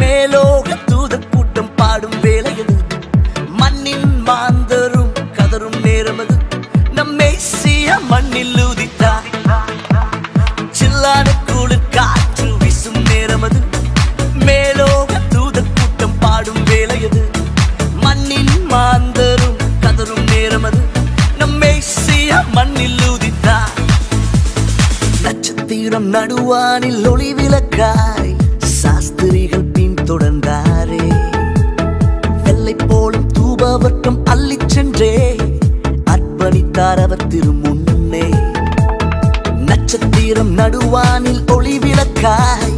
மேலோக தூத கூட்டம் பாடும் வேலையது மண்ணின் மாந்தரும் கதரும் நேரமது. நம்மை சீய மண்ணில் ஊதித்தார் சில்லான கூடு காற்று வீசும் நேரமது. மேலோக தூத கூட்டம் பாடும் வேலையது மண்ணின் மாந்தரும் கதரும் நேரமது. நம்மை சீய மண்ணில் ஊதித்தார் நட்சத்திரம் நடுவானில் ஒளி விளக்கா. போலும் அள்ளி சென்றே. அர்ப்பணித்தார் அவர் திருமுன்னே. நட்சத்திரம் நடுவானில் ஒளி விளக்காய்.